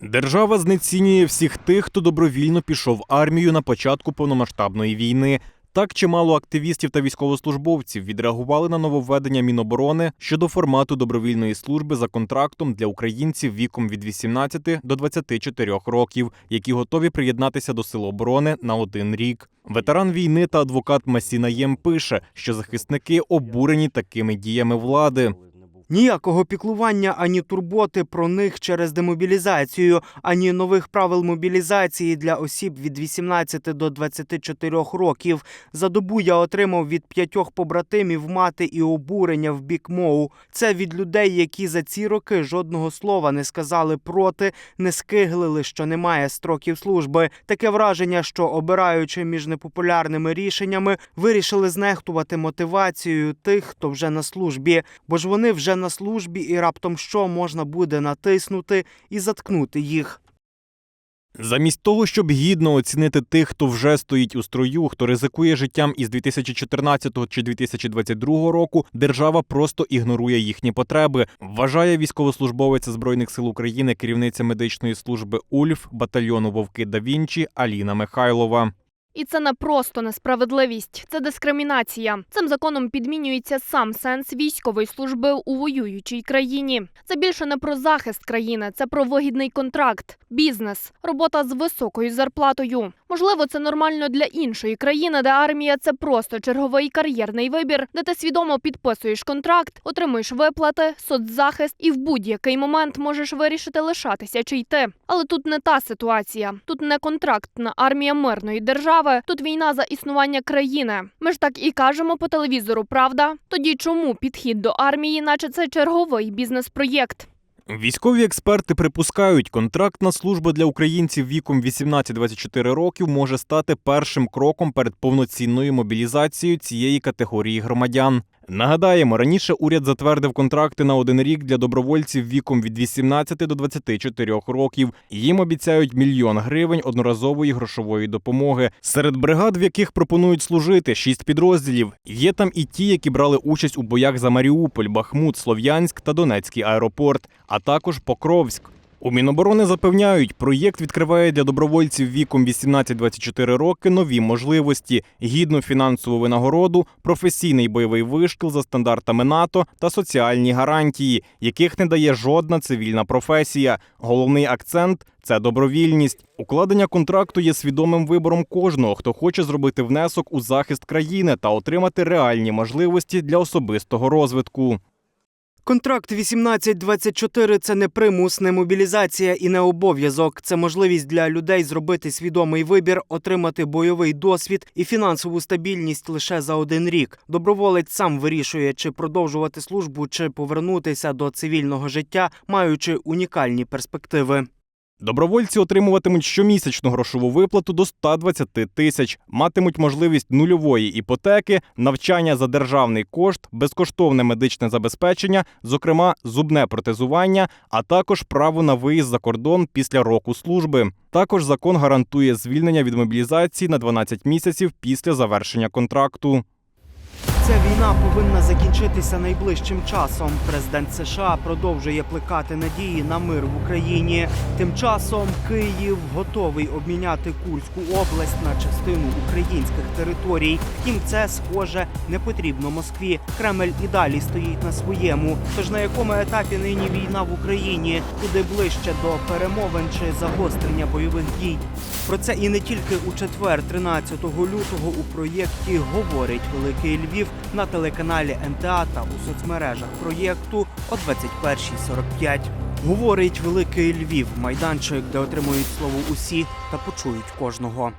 Держава знецінює всіх тих, хто добровільно пішов армію на початку повномасштабної війни. Так чимало активістів та військовослужбовців відреагували на нововведення Міноборони щодо формату добровільної служби за контрактом для українців віком від 18 до 24 років, які готові приєднатися до Сил оборони на один рік. Ветеран війни та адвокат Масіна Єм пише, що захисники обурені такими діями влади. Ніякого піклування ані турботи про них через демобілізацію, ані нових правил мобілізації для осіб від 18 до 24 років. За добу я отримав від п'ятьох побратимів мати і обурення в бік МОУ. Це від людей, які за ці роки жодного слова не сказали проти, не скиглили, що немає строків служби. Таке враження, що обираючи між непопулярними рішеннями, вирішили знехтувати мотивацією тих, хто вже на службі, бо ж вони вже на службі, і раптом що можна буде натиснути і заткнути їх. Замість того, щоб гідно оцінити тих, хто вже стоїть у строю, хто ризикує життям із 2014 чи 2022 року, держава просто ігнорує їхні потреби. Вважає військовослужбовець збройних сил України, керівниця медичної служби УЛЬФ батальйону Вовки да Вінчі Аліна Михайлова. І це не просто несправедливість, це дискримінація. Цим законом підмінюється сам сенс військової служби у воюючій країні. Це більше не про захист країни, це про вигідний контракт, бізнес, робота з високою зарплатою. Можливо, це нормально для іншої країни, де армія це просто черговий кар'єрний вибір, де ти свідомо підписуєш контракт, отримуєш виплати, соцзахист і в будь-який момент можеш вирішити лишатися чи йти. Але тут не та ситуація. Тут не контрактна армія мирної держави. Тут війна за існування країни. Ми ж так і кажемо по телевізору, правда? Тоді чому підхід до армії, наче це черговий бізнес-проєкт? Військові експерти припускають, контрактна служба для українців віком 18-24 років може стати першим кроком перед повноцінною мобілізацією цієї категорії громадян. Нагадаємо, раніше уряд затвердив контракти на один рік для добровольців віком від 18 до 24 років. Їм обіцяють мільйон гривень одноразової грошової допомоги. Серед бригад, в яких пропонують служити шість підрозділів. Є там і ті, які брали участь у боях за Маріуполь, Бахмут, Слов'янськ та Донецький аеропорт, а також Покровськ. У Міноборони запевняють, проєкт відкриває для добровольців віком 18-24 роки нові можливості, гідну фінансову винагороду, професійний бойовий вишкіл за стандартами НАТО та соціальні гарантії, яких не дає жодна цивільна професія. Головний акцент це добровільність. Укладення контракту є свідомим вибором кожного, хто хоче зробити внесок у захист країни та отримати реальні можливості для особистого розвитку. Контракт 18-24 – це не примус, не мобілізація і не обов'язок. Це можливість для людей зробити свідомий вибір, отримати бойовий досвід і фінансову стабільність лише за один рік. Доброволець сам вирішує, чи продовжувати службу, чи повернутися до цивільного життя, маючи унікальні перспективи. Добровольці отримуватимуть щомісячну грошову виплату до 120 тисяч, матимуть можливість нульової іпотеки, навчання за державний кошт, безкоштовне медичне забезпечення, зокрема зубне протезування, а також право на виїзд за кордон після року служби. Також закон гарантує звільнення від мобілізації на 12 місяців після завершення контракту. Ця війна повинна закінчитися найближчим часом. Президент США продовжує плекати надії на мир в Україні. Тим часом Київ готовий обміняти Курську область на частину українських територій. Втім, це схоже не потрібно Москві. Кремль і далі стоїть на своєму. Тож на якому етапі нині війна в Україні, куди ближче до перемовин чи загострення бойових дій? Про це і не тільки у четвер, 13 лютого, у проєкті говорить Великий Львів на телеканалі НТА та у соцмережах проєкту о 21.45. Говорить Великий Львів, майданчик, де отримують слово усі та почують кожного.